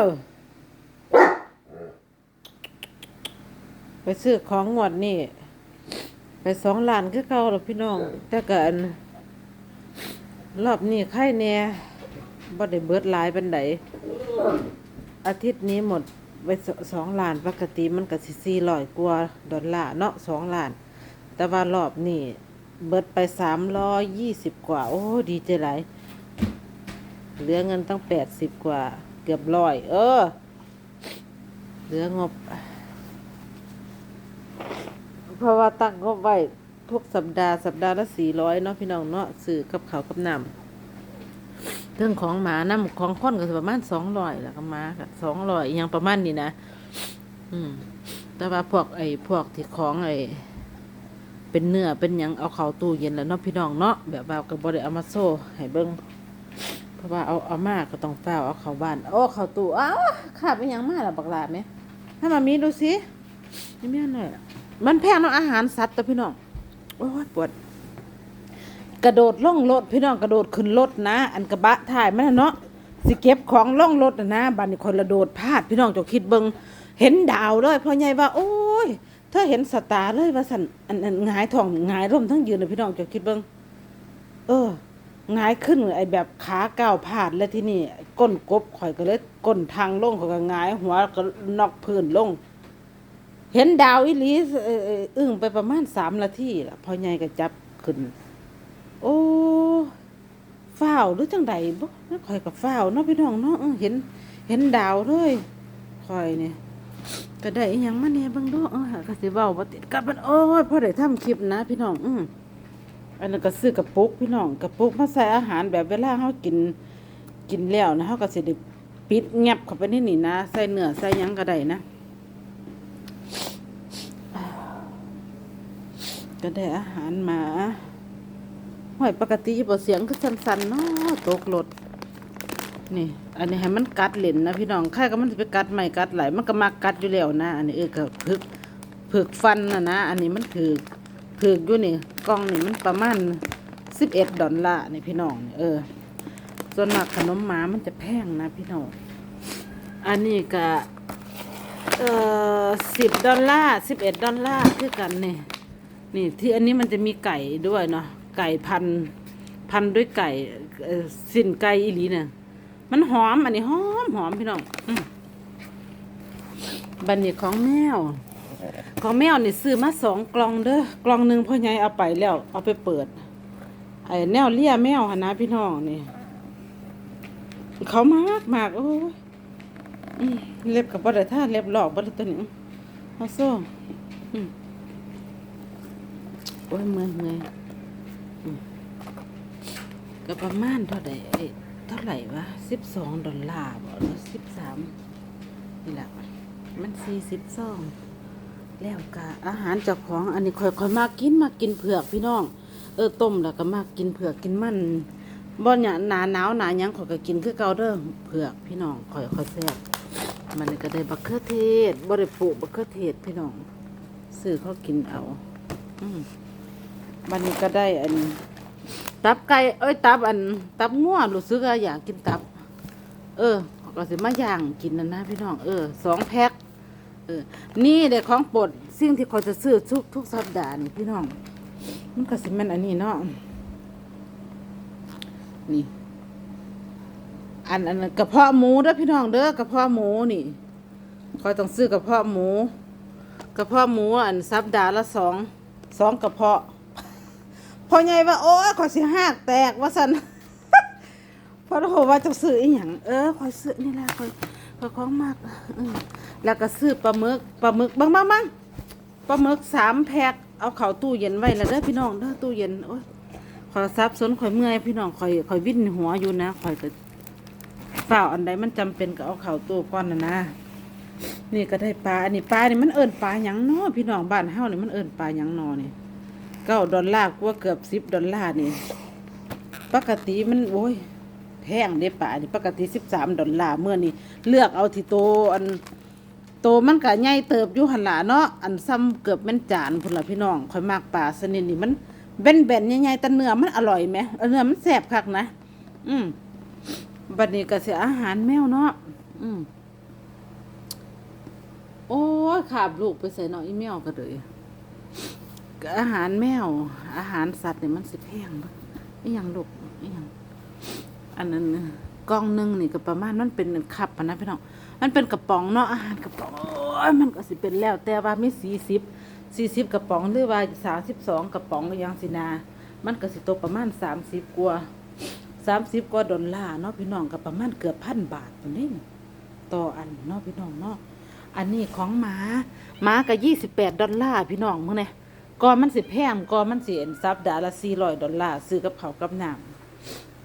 ว ไปซื้อของงวดนี่ ไปสองล้านคือเก่าหรอพี่น้อง แต่ก็อันรอบนี้ไข่แน่บ่ได้เบิดหลายปานใดอาทิตย์นี้หมดไปสสองล้านปกติมันก็สิสี่ร้อยกว่าดอลลาร์เนาะสองล้าน แต่ว่ารอบนี้เบิดไปสามร้อยยี่สิบกว่า โอ้ ดีใจหลายเหลือเงินตั้งแปดสิบกว่า เกือบร้อย เออ เหลืองบ เพราะว่าตั้งงบไว้ทุกสัปดาห์สัปดาห์ละสี่ร้อยเนาะพี่น้องเนาะสื่อกับเขากับนำเรื่องของหมาน้ำของคนก็ประมาณสองร้อยแล้วก็มาสองร้อยยังประมาณนี้นะ อืม แต่ว่าพวกไอ้พวกที่ของไอ้เป็นเนื้อเป็นยังเอาเข้าตู้เย็นแล้วเนาะพี่น้องเนาะแบบว่าก็บ่ได้เอามาโซ่ให้เบิ่ง ราะว่าเอาเอามากก็ต้องเฝ้าเอาเข้าบ้านโอ้เข้าตู้อ้าวขาดไปยังมาล่ะบักลาแม่ถ้ามามีดูสินี่แม่หน่อยมันแพงเนาะอาหารสัตว์ตัวพี่น้องโอ้ยปวด กระโดดล่องรถพี่น้องกระโดดขึ้นรถนะ อันกระบะถ่ายมันน่เนาะสิเก็บของล่องรถนะนะบัดนี้คนละโดดพลาดพี่น้องจกคิดเบิงเห็นดาวเลยพ่อใหญ่ว่า โอ้ยเธอเห็นสตาร์เลยว่าสันอันอันหงายทองหงายร่มทั้งยืนเลยพี่น้องจกคิดเบิงเออ งายขึ้นไอ้แบบขาก้าวพาดแล้วที่นี่ก้นกบข่อยก็เลยก้นทางลงข่อยก็หงาย หัวก็นอกพื้นลง เห็นดาวอีลีเอ่อเอ่ออึ้งไปประมาณสามนาทีละพอใหญ่ก็จับขึ้น โอ้ฝ้าวหรือจังใดบ่แล้วข่อยกับฝ้าวเนาะพี่น้องเนาะเห็น เห็นดาวเลยข่อยเนี่ยก็ได้อิหยังมาแหน่เบิ่งเดูเออก็สิเว้าบ่ติดกับมันโอ้ยพอได้ทำคลิปนะพี่น้อง อือ อันนั้นก็ซื้อกระปุกพี่น้องกระปุกมาใส่อาหารแบบเวลาเฮากินกินแล้วนะเฮาก็สิได้ปิดแงบเข้าไปในนี่นะ ใส่เนื้อใส่หยังก็ได้นะ ก็ได้อาหารมาห้อยปกติบ่เสียงคือสั่นๆเนาะตกรถนี่ อันนี้ให้มันกัดเล่นนะพี่น้องใครก็มันสิไปกัดไม่กัดไหลมันก็มากัดอยู่แล้วนะ อันนี้เออก็พึกพึกฟันนะนะ อันนี้มันถือ ถืออยู่นี่กล่องนี่มันประมาณ11ดอลลาร์นี่พี่น้องนี่เออ ส่วนมากขนมหมามันจะแพงนะพี่น้อง อันนี้ก็เอ่อ10ดอลลาร์11ดอลลาร์คือกันนี่นี่ที่อันนี้มันจะมีไก่ด้วยเนาะไก่พันพันด้วยไก่สินไก่อีหลีเนี่ยมันหอมอันนี้หอมหอมพี่น้องอบันนี้ของแมว ของแมวนี่ซื้อมาสองกล่องเด้อกล่องหนึ่งพ่อใหญ่เอาไปแล้ว เอาไปเปิด ไอ้แนวเลี้ยแมวหนนะพี่น้องนี่ เขามากมากโอ้ยเล็บกับบ่ได้ท่าเล็บหลอกบ่ได้ตัวนี้เอาโซ่โอ้ยเมื่อยเมื่อยก็ประมาณเท่าไหร่เอ้ยเท่าไหร่วะสิบสองดอลลาร์บ่หรือสิบสามนี่แหละมันสี่สิบสอง แล้วก็อาหารจ้าของอันนี้ค่อยๆมากินมากินเผือกพี่น้อง เออต้มแล้วก็มากินเผือกกินมันบ่เนี่ยหนาหนาวหนายังข่อยก็กินคือเก่าเด้อเผือกพี่น้องข่อยค่อยแซ่บมันก็ได้บักเขือเทศบ่ได้ปลูกบักเขือเทศพี่น้องซื้อเขากินเอาอืมบันนี้ก็ได้อัน ตับไก่เอ้ยตับอัน ตับง่วรู้สึกว่าอยากกินตับ เออก็สิมาย่างกินนะนะพี่น้องเออสองแพ็ค เออ นี่เด็กของโปรดสิ่งที่เขาจะซื้อทุกทุกสัปดาห์นี่พี่น้อง มันก็สิแม่นอันนี้เนาะ นี่ อันอันกระเพาะหมูเด้อพี่น้องเด้อกระเพาะหมูนี่คอยต้องซื้อกระเพาะหมู กระเพาะหมูอันสัปดาห์ละสองสองกระเพาะพอใหญ่ว่า โอ้ยขอยสิหักแตกว่าสันพอโหว่าจะซื้ออีหยังเออขอยซื้อนี่แหละขอยขอยของมากอืม แล้วก็ซื้อปลาหมึกปลาหมึกบังบังบังปลาหมึกสามแพ็คเอาเข้าตู้เย็นไว้แล้วเด้อพี่น้องเด้อตู้เย็นโอ้ยขอยซับสนขอยเมื่อยพี่น้องขอยขอยวิ่นหัวอยู่นะขอยก็เปล่าอันใดมันจำเป็นก็เอาเข้าตู้ก่อนนะนะนี่ก็ได้ปลาอันนี้ปลานี่มันเอิญปลาหยังนาะพี่น้องบ้านเฮานี่มันเอิญปลาหยังนอนี่เก้าดอลลาร์กว่าเกือบสิบดอลลาร์นี่ปกติมันโอ้ยแพงเด้ปลานี่ปกติสิบสามดอลลาร์เมื่อนี่เลือกเอาที่โตอัน โตมันก็ใหญ่เติบอยู่หันหลาเนาะอันซ้ำเกือบแม่นจานพุ่นละพี่น้องข่อยมากปลาสนิทนี่มันแบนๆใหญ่ๆแต่เนื้อมันอร่อยไหมเนื้อมันแซ่บคักนะ อืมบัดนี้ก็เสียอาหารแมวเนาะอืมโอ้ขาบลูกไปใส่เนาะอีแมวก็เลยอาหารแมว อาหารสัตว์เนี่ยมันสิแพงบ่อีหยังลูกอีหยังอันนั้นกล่องหนึงนี่ก็ประมาณมันเป็นคับนะพี่น้อง มันเป็นกระป๋องเนาะอาหารกระป๋องโอ้ยมันก็สิเป็นแล้วแต่ว่ามี40 40กระป๋องหรือว่า32กระป๋องอย่างสินา มันก็สิตกประมาณ30กว่า30กว่าดอลลาร์เนาะพี่น้องก็ประมาณเกือบพันบาทพุ่นนี่ต่ออันเนาะพี่น้องเนาะอันนี้ของหมาหมาก็ยี่สิบแปดดอลลาร์พี่น้องมึงเนี่ยก่อนมันสิแพงก่อนมันสิเอ็นซับดาละสี่ร้อยดอลลาร์ซื้อกับเขากับน้ำ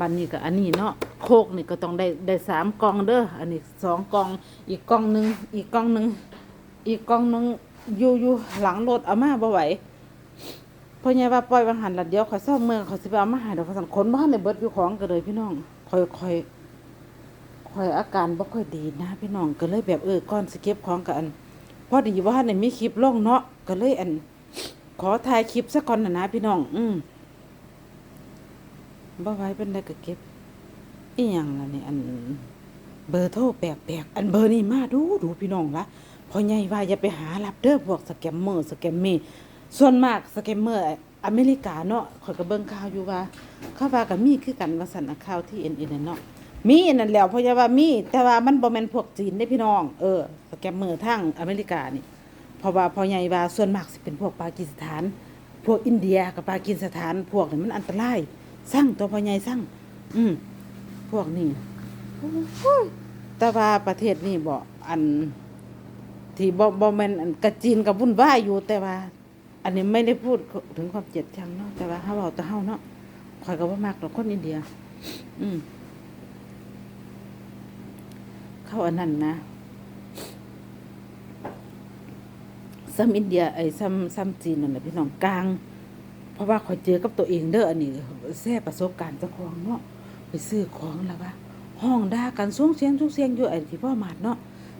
บันนี้ก็อันนี้เนาะโคกนี่ก็ต้องได้ได้สามกองเด้ออันนี้สองกองอีกกองหนึ่งอีกกองหนึ่งอีกกองหนึ่งอยู่อยู่หลังรถเอามาบ่ไหวเพราะไงว่าปล่อยวันหันละเดียวเขาเศร้าเมืองเขาสิไปเอามาหาเดี๋ยวเขาสั่นขนบ้านในเบิดอยู่ของกันเลยพี่น้องคอยคอยข่อยอาการบ่ค่อยดีนะพี่น้องก็เลยแบบเออก่อนสเก็บของกันพอดีว่าในมีคลิปลงเนาะก็เลยอัน ขอถ่ายคลิปซะก่อนนะนะพี่น้อง อืม บ่ไว้เป็นไรก็เก็บอีหยังล่ะนี่อัน เบอร์โทรแปลกๆอันเบอร์นี่มาดูดูพี่น้องละพอใหญ่ว่าอย่าไปหารับเด้อพวกสแกมเมอร์สแกมเมย์ส่วนมากสแกมเมอร์อเมริกาเนาะข่อยก็เบิ่งข่าวอยู่ว่าเขาว่าก็มีคือกันว่าสั่นข่าวที่ NN เอ็นเนาะมีนั่นแล้วเพราะว่ามี แต่ว่ามันบ่แม่นพวกจีนได้พี่น้อง เออสแกมเมอร์ทางอเมริกานี่เพราะว่าพอใหญ่ว่าส่วนมากสิเป็นพวกปากีสถาน พวกอินเดียกับปากีสถานพวกนี่มันอันตราย สร้างตัวพ่อใหญ่สร้างอืมพวกนี้แต่ว่าประเทศนี้บ่อัน ที่บ่บ่แม่นอันกะจีนกับวุ่นวายอยู่แต่ว่า อันนี้ไม่ได้พูดถึงความเจ็บชังเนาะแต่ว่าเฮาเอาแต่เฮาเนาะข่อยก็บ่มักดอกคนอินเดีย อืมเข้าอันนั้นนะซ้ำอินเดียไอ้ซ้ำซ้ำจีนนั่นแหละพี่น้องกลาง เพราะว่าคอยเจอกับตัวเองเด้ออันนี้แซ่ประสบการณ์เจ้าของเนาะไปซื้อของแล้วว่าห้องด่ากันสูงเสียงสูงเสียงอยู่ไอ้ที่พ่อมาดเนาะ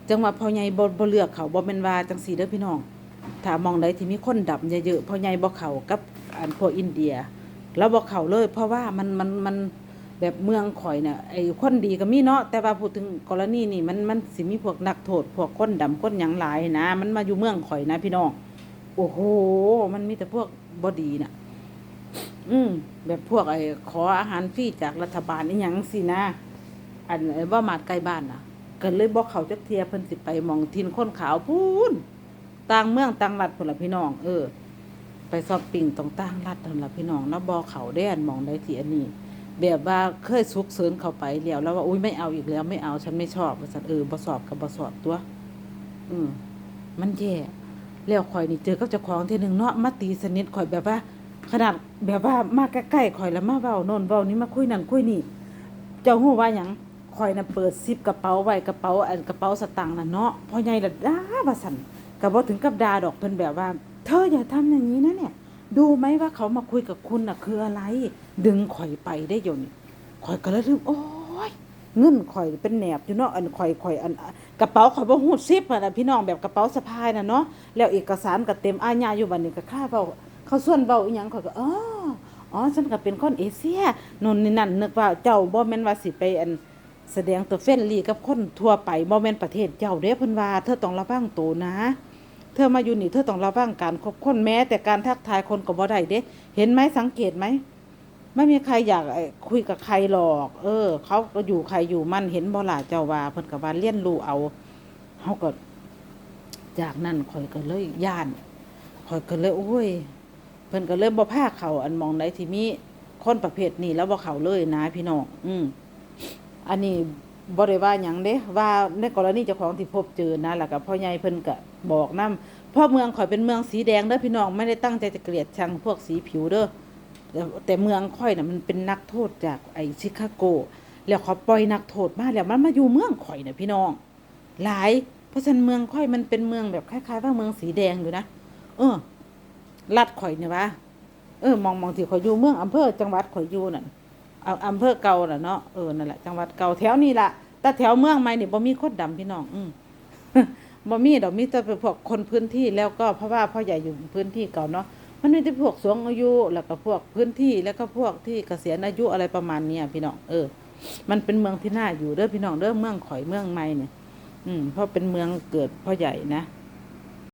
จังว่าพ่อใหญ่บ่บ่เลือกเขาบ่แม่นว่าจังซี่เด้อพี่น้องถ้ามองใดที่มีคนดำเยอะๆพ่อใหญ่บ่เข้ากับอันพวกอินเดีย แล้วบ่เข้าเลย เพราะว่ามันมันมันแบบเมืองข่อยเนี่ยไอ้คนดีก็มีเนาะแต่ว่าพูดถึงกรณีนี่มันมันสิมีพวกนักโทษพวกคนดำคนหยังหลายนะ มันมาอยู่เมืองข่อยนะพี่น้องโอ้โห มันมีแต่พวกบดีน่ะ อืมแบบพวกไอ้ขออาหารฟรีจากรัฐบาลนี่หยังสินะ อันไอ้ว่ามาดใกล้บ้านน่ะก็เลยบอกเขาจักเทียเพิ่นสิไปหมองทินคนขาวพูนต่างเมืองต่างรัฐพุ่นล่ะพี่น้อง เออ ไปซอปปิ้งตรงต่างรัฐนั่นล่ะพี่น้องแล้วบ่เขาได้อันหมองได้ที่อันนี้ แบบว่าเคยสุกเสริญเขาไปแล้วแล้วว่าอุ้ยไม่เอาอีกแล้วไม่เอาฉันไม่ชอบว่าซั่นเออบ่สอบกับบ่สอบตัว อืมมันแย่แล้วข่อยนี่เจอกับเจ้าของเที่ยหนึ่งเนาะมาตีสนิทข่อยแบบว่า ขนาดแบบว่ามาใกล้ๆข่อยแล้วมาเว้าโน่นเว้านี่มาคุยนั่นคุยนี่เจ้าฮู้ว่าหยังข่อยน่ะเปิดซิปกระเป๋าไว้กระเป๋าอันกระเป๋าสตางค์น่ะเนาะพ่อใหญ่ละด่าว่าซั่นก็บ่ถึงกับด่าดอกเพิ่นแบบว่า เธออย่าทำอย่างนี้นะเนี่ย ดูไหมว่าเขามาคุยกับคุณน่ะคืออะไร ดึงข่อยไปได้อยู่นี่ข่อยก็เลยลืมโอ้ยเงินข่อยเป็นแหนบอยู่เนาะอันข่อยข่อยอันกระเป๋าข่อยบ่ฮู้ซิปอะนะพี่น้องแบบกระเป๋าสะพายน่ะเนาะแล้วเอกสารก็เต็มอาญาอยู่บัดนี้ก็ค่าเว้า เขาส่วนเว้าอีหยังข่อยก็อ๋ออ๋อฉันก็เป็นคนเอเชียนู่นนี่นั่นนึกว่าเจ้าบ่แม่นว่าสิไปอันแสดงตัวเฟนลีกับคนทั่วไปบ่แม่นประเทศเจ้าเด้เพิ่นว่าเธอต้องระวังตัวนะ เธอมาอยู่นี่เธอต้องระวังการคบคนแม้ แต่การทักทายคนก็บ่ได้เด้ เห็นไหมสังเกตไหมไม่มีใครอยากคุยกับใครหรอก เออ เขาก็อยู่ใครอยู่มันเห็นบ่ล่ะเจ้าว่าเพิ่นก็ว่าเลี้ยนรู้เอาเฮาก็จากนั้นข่อยก็เลยย่านข่อยก็เลยโอ้ย เพิ่นก็เลยบ่พาเขาอันมองใดที่มีคนประเภทนี้แล้วบ่เขาเลยนะพี่น้องอืมอันนี้บ่ได้ว่าหยังเด้ว่าในกรณีเจ้าของที่พบเจอนะแล้วก็พ่อใหญ่เพิ่นก็บอกนํเพราะเมืองข่อยเป็นเมืองสีแดงเด้อพี่น้องไม่ได้ตั้งใจจะเกลียดชังพวกสีผิวเด้อแต่เมืองข่อยน่ะมันเป็นนักโทษจากไอ้ชิคาโก แล้วเขาปล่อยนักโทษมาแล้วมันมาอยู่เมืองข่อยน่ะพี่น้อง หลาย เพราะฉะนั้นเมืองข่อยมันเป็นเมืองแบบคล้ายๆว่าเมืองสีแดงอยู่นะเออ รัดข่อยเนี่ยวะเออมองมองที่ข่อยอยู่เมืองอำเภอจังหวัดข่อยอยู่นั่นเอาอำเภอเก่าน่ะเนาะเออนั่นแหละจังหวัดเก่าแถวนี้ละแต่แถวเมืองใหม่นี่บ่มีคนดำพี่น้อง อืมบ่มีดอกมีแต่เป็นพวกคนพื้นที่แล้วก็เพราะว่าพ่อใหญ่อยู่พื้นที่เก่าเนาะมันมีแต่พวกสูงอายุแล้วก็พวกพื้นที่แล้วก็พวกที่เกษียณอายุอะไรประมาณเนี้ยพี่น้องเออ มันเป็นเมืองที่น่าอยู่เด้อพี่น้องเด้อเมืองข่อยเมืองใหม่เนี่ย อืมเพราะเป็นเมืองเกิดพ่อใหญ่นะ